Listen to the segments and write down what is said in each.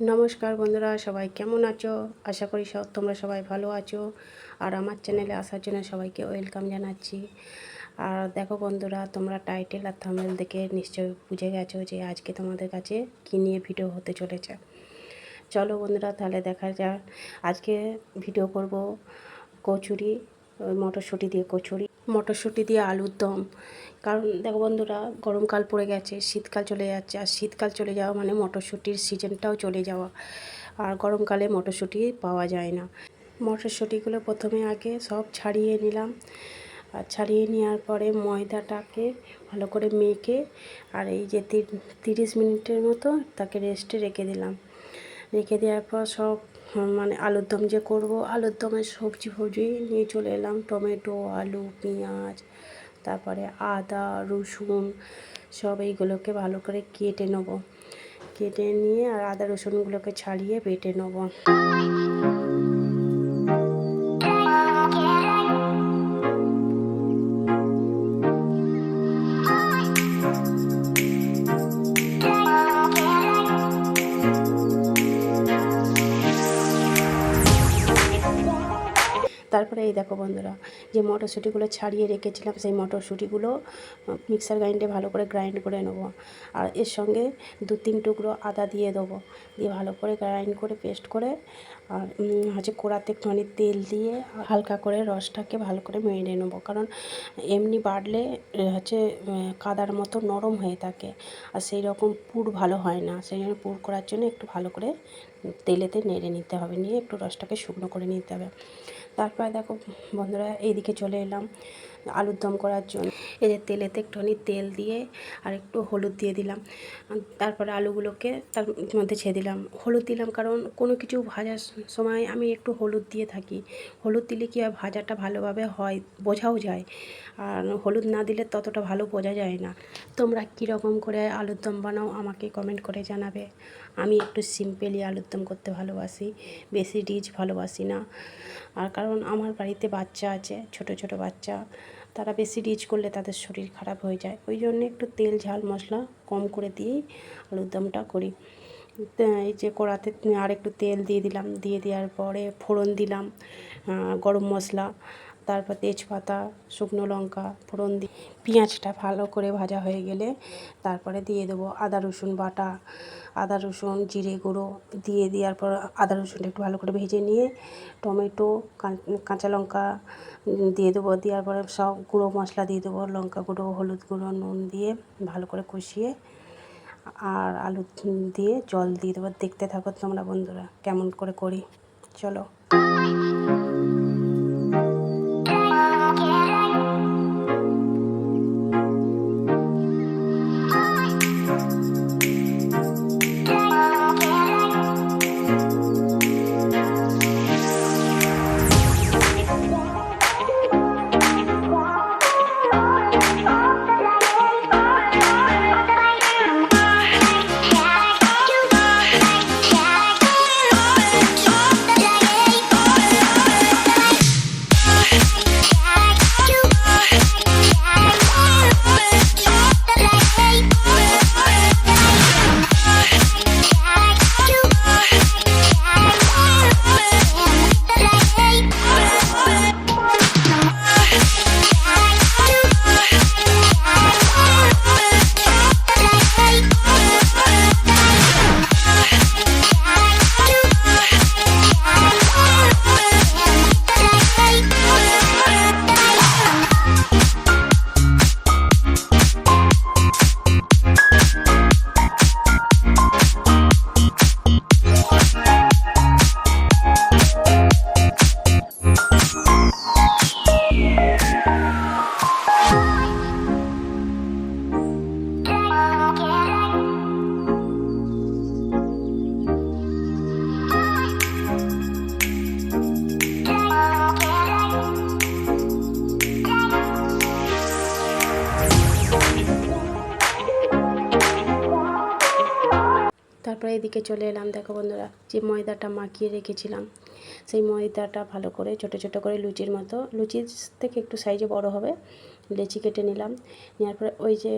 নমস্কার বন্ধুরা, সবাই কেমন আছো? আশা করি সব তোমরা সবাই ভালো আছো। আর আমার চ্যানেলে আসার জন্য সবাইকে ওয়েলকাম জানাচ্ছি। আর দেখো বন্ধুরা, তোমরা টাইটেল আর থামেল দেখে নিশ্চয়ই বুঝে গেছো যে আজকে তোমাদের কাছে কী নিয়ে ভিডিও হতে চলেছে। চলো বন্ধুরা, তাহলে দেখা যাক। আজকে ভিডিও করব কচুরি ওই মটরশুঁটি দিয়ে কচুরি, মটরশুঁটি দিয়ে আলুর দম। কারণ দেখো বন্ধুরা, গরমকাল পড়ে গেছে, শীতকাল চলে যাচ্ছে, আর শীতকাল চলে যাওয়া মানে মটরশুঁটির সিজনটাও চলে যাওয়া। আর গরমকালে মটরশুঁটি পাওয়া যায় না। মটরশুঁটিগুলো প্রথমে আগে সব ছাড়িয়ে নিলাম। আর ছাড়িয়ে নেওয়ার পরে ময়দাটাকে ভালো করে মেখে, আর এই যে তিরিশ মিনিটের মতো তাকে রেস্টে রেখে দিলাম। রেখে দেওয়ার পর সব মানে আলুর দম যে করব, আলুর দমের সবজি ফবজি নিয়ে চলে এলাম। টমেটো, আলু, পেঁয়াজ, তারপরে আদা, রসুন, সব এইগুলোকে ভালো করে কেটে নেব। কেটে নিয়ে আর আদা, রসুনগুলোকে ছাড়িয়ে বেটে নেব। তারপরে এই দেখো বন্ধুরা যে মটরশুঁটিগুলো ছাড়িয়ে রেখেছিলাম, সেই মটরশুঁটিগুলো মিক্সার গ্রাইন্ডে ভালো করে গ্রাইন্ড করে নেব। আর এর সঙ্গে দু তিন টুকরো আদা দিয়ে দেবো। দিয়ে ভালো করে গ্রাইন্ড করে পেস্ট করে, আর হচ্ছে কড়াতে একটুখানি তেল দিয়ে হালকা করে রসটাকে ভালো করে মেরে নেব। কারণ এমনি বাড়লে হচ্ছে কাদার মতো নরম হয়ে থাকে। আর সেই রকম পুর ভালো হয় না। সেই জন্য পুর করার জন্য একটু ভালো করে তেলেতে নেড়ে নিতে হবে। নিয়ে একটু রসটাকে শুকনো করে নিতে হবে। তারপরে দেখো বন্ধুরা এইদিকে চলে এলাম। আলুর দম করার জন্য। এই যে তেলেতে একটুখানি তেল দিয়ে আর একটু হলুদ দিয়ে দিলাম। তারপরে আলুগুলোকে তার মধ্যে ছেড়ে দিলাম। হলুদ দিলাম কারণ কোনো কিছু ভাজার সময় আমি একটু হলুদ দিয়ে থাকি। হলুদ দিলে কি হয়, ভাজাটা ভালোভাবে হয়, বোঝাও যায়। আর হলুদ না দিলে ততটা ভালো বোঝা যায় না। তোমরা কীরকম করে আলুর দম বানাও আমাকে কমেন্ট করে জানাবে। আমি একটু সিম্পলি আলুর দম করতে ভালোবাসি, বেশি রিচ ভালোবাসি না। আর কারণ আমার বাড়িতে বাচ্চা আছে, ছোট ছোট বাচ্চা। তারা বেশি রিচ করলে তাদের শরীর খারাপ হয়ে যায়। ওই জন্য একটু তেল, ঝাল, মশলা কম করে দিয়েই আলুর দমটা করি। এই যে কড়াতে আর একটু তেল দিয়ে দিলাম। দিয়ে দেওয়ার পরে ফোড়ন দিলাম গরম মশলা তারপর তেজপাতা, শুকনো লঙ্কা, ফোড়ন দিয়ে পেঁয়াজটা ভালো করে ভাজা হয়ে গেলে তারপরে দিয়ে দেবো আদা, রসুন বাটা। আদা, রসুন, জিরে গুঁড়ো দিয়ে দেওয়ার পর আদা, রসুনটা একটু ভালো করে ভেজে নিয়ে টমেটো কাঁচা লঙ্কা দিয়ে দেবো। দেওয়ার পরে সব গুঁড়ো মশলা দিয়ে দেবো, লঙ্কা গুঁড়ো, হলুদ গুঁড়ো, নুন দিয়ে ভালো করে কষিয়ে আর আলু দিয়ে জল দিয়ে দেবো। দেখতে থাকো তোমরা বন্ধুরা, কেমন করে করি। চলো। তারপরে এদিকে চলে এলাম, দেখো বন্ধুরা, যে ময়দাটা মাখিয়ে রেখেছিলাম। সেই ময়দাটা ভালো করে, ছোট ছোট করে লুচির মতো, লুচির থেকে একটু সাইজে বড় হবে, লেচি কেটে নিলাম। নেওয়ার পরে ওই যে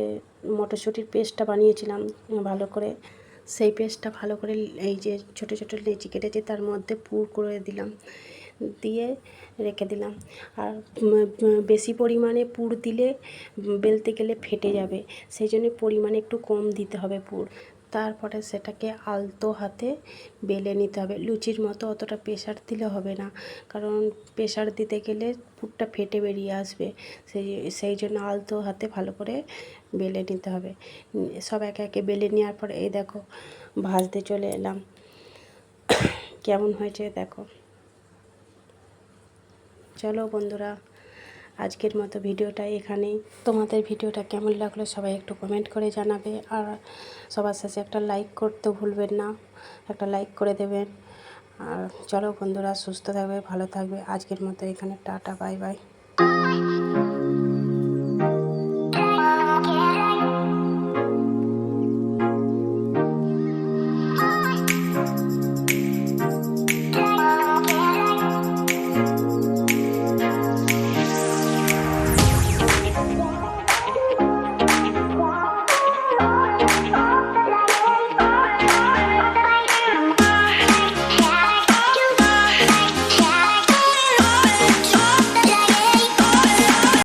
মটরশুঁটির পেস্টটা বানিয়েছিলাম, ভালো করে। সেই পেস্টটা ভালো করে এই যে ছোটো ছোটো লেচি কেটেছি, তার মধ্যে পুর করে দিলাম, দিয়ে রেখে দিলাম। আর বেশি পরিমাণে পুর দিলে বেলতে গেলে ফেটে যাবে, সেই জন্য পরিমাণে একটু কম দিতে হবে পুর। তারপরে সেটাকে আলতো হাতে বেলে নিতে হবে। লুচির মতো অতটা প্রেশার দিলে হবে না, কারণ প্রেশার দিতে গেলে পুরটা ফেটে বেরিয়ে আসবে। সেই সেই জন্য আলতো হাতে ভালো করে বেলে নিতে হবে। সব একে একে বেলে নেওয়ার পরে এই দেখো, ভাজতে চলে এলাম। কেমন হয়েছে দেখো। চলো বন্ধুরা আজকের মতো ভিডিওটা এখানেই। তোমাদের ভিডিওটা কেমন লাগল সবাই একটু কমেন্ট করে জানাবে। আর সবার শেষে একটা লাইক করতে ভুলবেন না। একটা লাইক করে দেবেন। আর চলো বন্ধুরা, সুস্থ থাকবে, ভালো থাকবে। আজকের মতো এখানে, টাটা বাই বাই